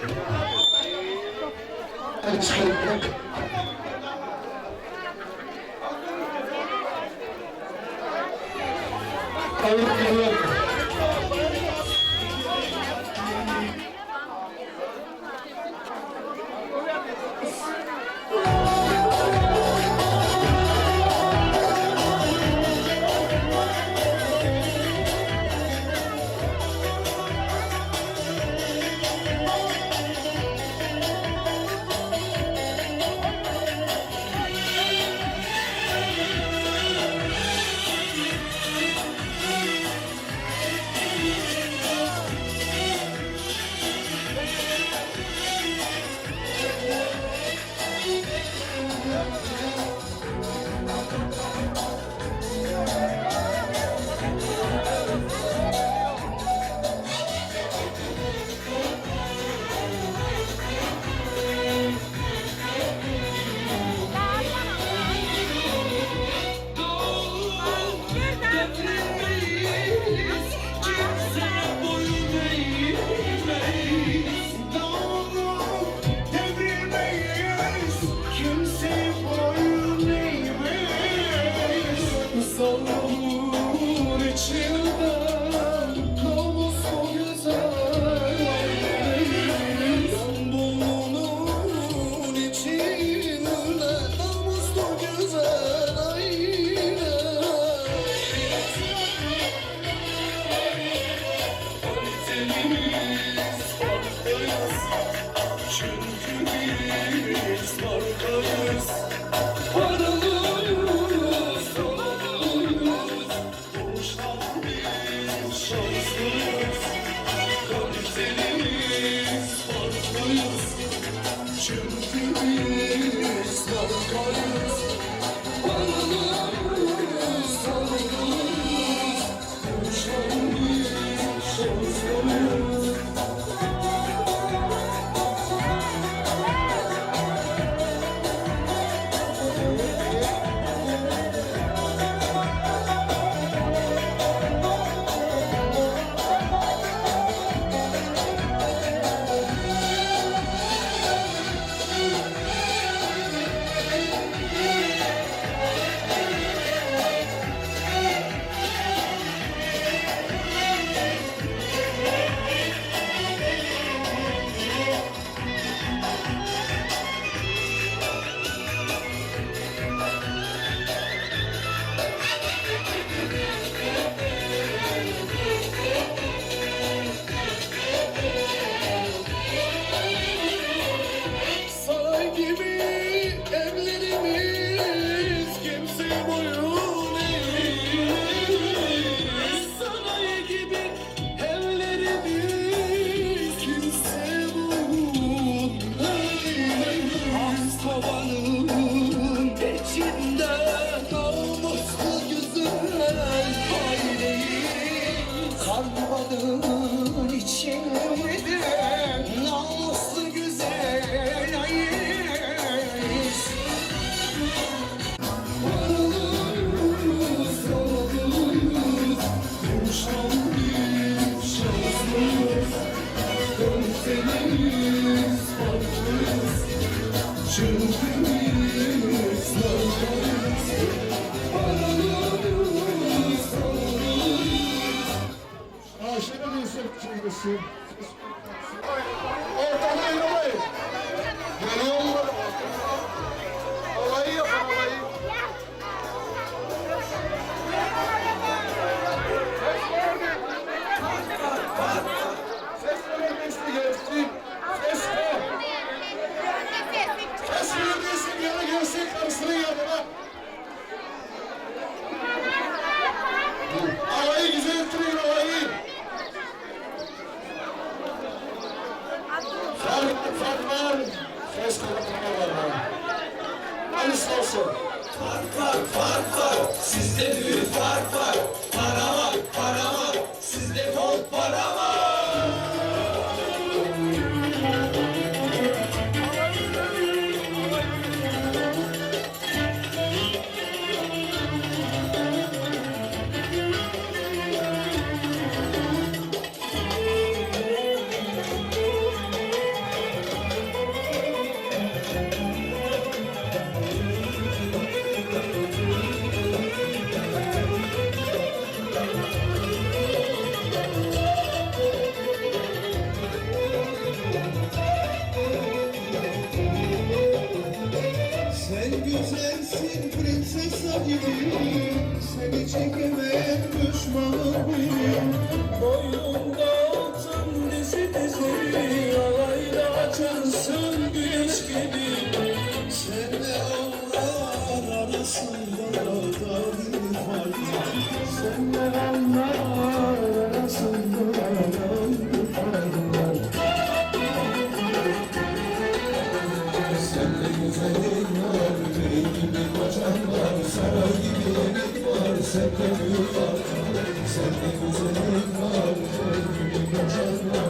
Çıkarıp Evet, evet. Çünkü bir Hey, come here, come here. Sende güzel var, sende güzelim var, gönlümün açar var.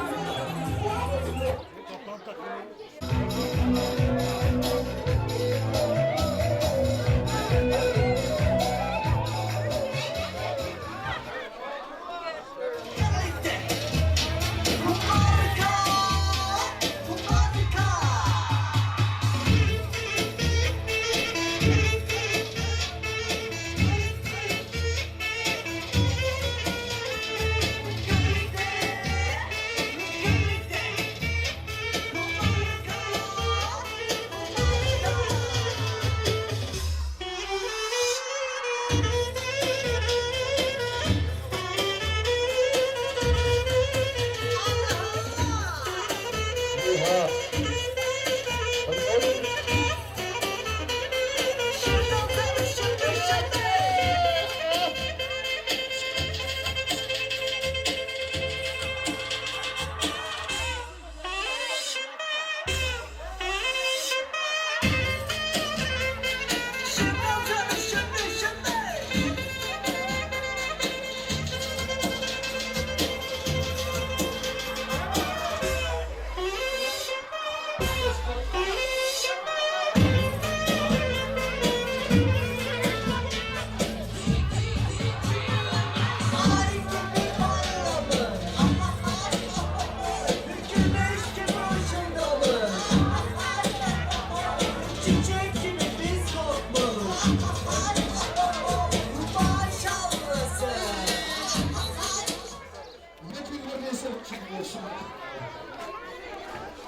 sırf çıkmıyorsun.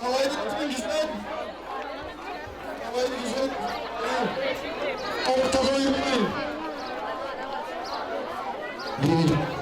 Alaylı kimin güzel? Alaylı güzel. Ortada yürümeyin. Yürüyün.